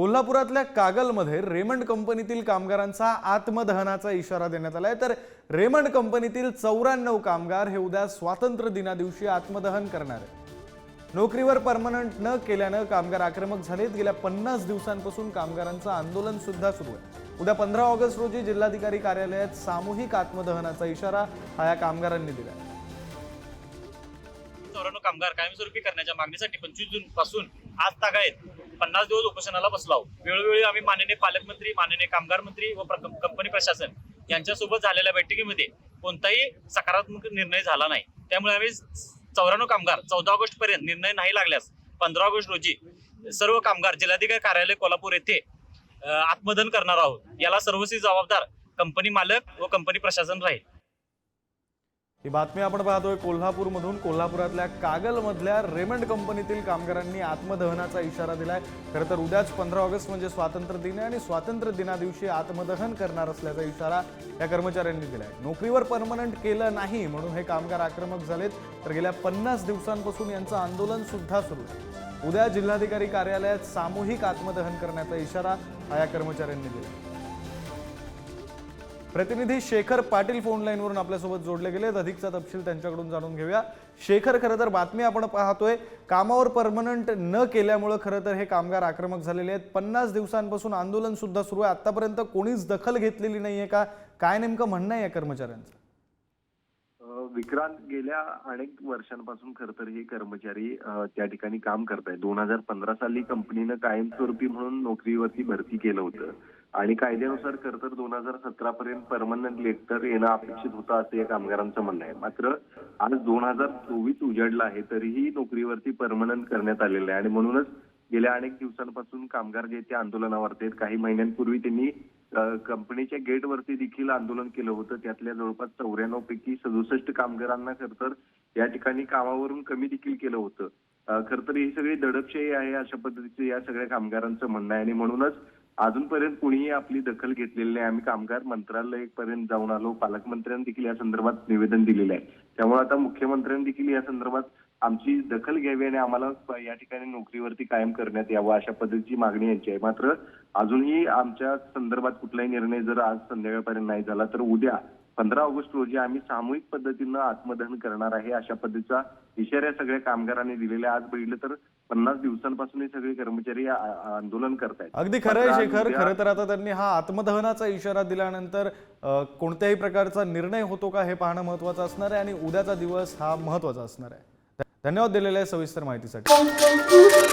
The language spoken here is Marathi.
कोल्हापुरातल्या कागलमध्ये रेमंड कंपनीतील कामगारांचा आत्मदहनाचा इशारा देण्यात आलाय. तर रेमंड कंपनीतील चौऱ्याण्णव कामगार हे उद्या स्वातंत्र्य दिना दिवशी आत्मदहन करणार आहेत. नोकरीवर परमनंट न केल्यानं कामगार आक्रमक झालेत. गेल्या पन्नास दिवसांपासून कामगारांचं आंदोलन सुद्धा सुरू आहे. उद्या पंधरा ऑगस्ट रोजी जिल्हाधिकारी कार्यालयात सामूहिक आत्मदहनाचा इशारा हा या कामगारांनी दिला आहे चौऱ्याण्णव कामगार कायमस्वरूपी करण्याच्या मागणीसाठी पंचवीस जून पासून आज तागायत पन्नास दिवस उपोषणाला बसलो आहोत. वेळोवेळी आम्ही माननीय पालकमंत्री माननीय कामगार मंत्री व कंपनी प्रशासन यांच्यासोबत झालेल्या बैठकीमध्ये कोणताही सकारात्मक निर्णय झाला नाही. त्यामुळे आम्ही चौऱ्याण्णव कामगार चौदा ऑगस्ट पर्यंत निर्णय नाही लागल्यास पंधरा ऑगस्ट रोजी सर्व कामगार जिल्हाधिकारी कार्यालय कोल्हापूर येथे आत्मदन करणार आहोत. याला सर्वस्वी जबाबदार कंपनी मालक व कंपनी प्रशासन राहील. ही बातमी आपण पाहतोय कोल्हापूरमधून. कोल्हापुरातल्या कागलमधल्या रेमंड कंपनीतील कामगारांनी आत्मदहनाचा इशारा दिलाय. खरं तर उद्याच पंधरा ऑगस्ट म्हणजे स्वातंत्र्य दिन आहे आणि स्वातंत्र्य दिना दिवशी आत्मदहन करणार असल्याचा इशारा या कर्मचाऱ्यांनी दिलाय. नोकरीवर परमनंट केलं नाही म्हणून हे कामगार आक्रमक झालेत. तर गेल्या पन्नास दिवसांपासून यांचं आंदोलन सुद्धा सुरू आहे. उद्या जिल्हाधिकारी कार्यालयात सामूहिक आत्मदहन करण्याचा इशारा या कर्मचाऱ्यांनी दिला प्रतिनिधी शेखर पाटील फोन लाईनवरून आपल्यासोबत जोडले गेलेत. अधिकचा तपशील त्यांच्याकडून जाणून घेऊया. शेखर खरं तर बातमी आपण पाहतोय कामावर परमनंट न केल्यामुळं खरं तर हे कामगार आक्रमक झालेले आहेत. पन्नास दिवसांपासून आंदोलन सुद्धा सुरू आहे. आतापर्यंत कोणीच दखल घेतलेली नाहीये का? काय नेमकं म्हणणं आहे या कर्मचाऱ्यांचं? विक्रांत गेल्या अनेक वर्षांपासून खर तर हे कर्मचारी त्या ठिकाणी काम करत आहेत दोन हजार पंधरा साली कंपनीनं कायमस्वरूपी म्हणून नोकरीवरती भरती केलं होतं. आणि कायद्यानुसार खर तर दोन हजार सतरा पर्यंत परमनंट लेटर येणं अपेक्षित होतं असं या कामगारांचं म्हणणं आहे. मात्र आज दोन हजार चोवीस उजाडला आहे तरीही नोकरीवरती परमनंट करण्यात आलेलं आहे. आणि म्हणूनच गेल्या अनेक दिवसांपासून कामगार जे ते आंदोलनावरती आहेत. काही महिन्यांपूर्वी त्यांनी कंपनीच्या गेटवरती देखील आंदोलन केलं होतं. त्यातल्या जवळपास चौऱ्याण्णव पैकी सदुसष्ट कामगारांना खर तर या ठिकाणी कामावरून कमी देखील केलं होतं. खर तर ही सगळी दडपशाही आहे अशा पद्धतीचं या सगळ्या कामगारांचं म्हणणं आहे. आणि म्हणूनच अजूनपर्यंत कुणीही आपली दखल घेतलेली नाही. आम्ही कामगार मंत्रालय पर्यंत जाऊन आलो. पालकमंत्र्यांनी देखील या संदर्भात निवेदन दिलेलं आहे. त्यामुळे आता मुख्यमंत्र्यांनी देखील या संदर्भात आमची दखल घ्यावी आणि आम्हाला या ठिकाणी नोकरीवरती कायम करण्यात यावं अशा पद्धतीची मागणी यांची आहे. मात्र अजूनही आमच्या संदर्भात कुठलाही निर्णय जर आज संध्याकाळपर्यंत नाही झाला तर उद्या पंधरा ऑगस्ट रोजी आम्ही सामूहिक पद्धतीनं आत्मदहन करणार आहे. अशा पद्धतीचा इशारा सगळ्या कामगारांनी दिलेला आहे. आज बघितलं तर पन्नास दिवसांपासून हे सगळे कर्मचारी आंदोलन करतायत. अगदी खरं आहे शेखर. खरं तर आता त्यांनी हा आत्मदहनाचा इशारा दिल्यानंतर कोणत्याही प्रकारचा निर्णय होतो का हे पाहणं महत्वाचं असणार आहे आणि उद्याचा दिवस हा महत्त्वाचा असणार आहे. धन्यवाद दिलेल्या सविस्तर माहितीसाठी.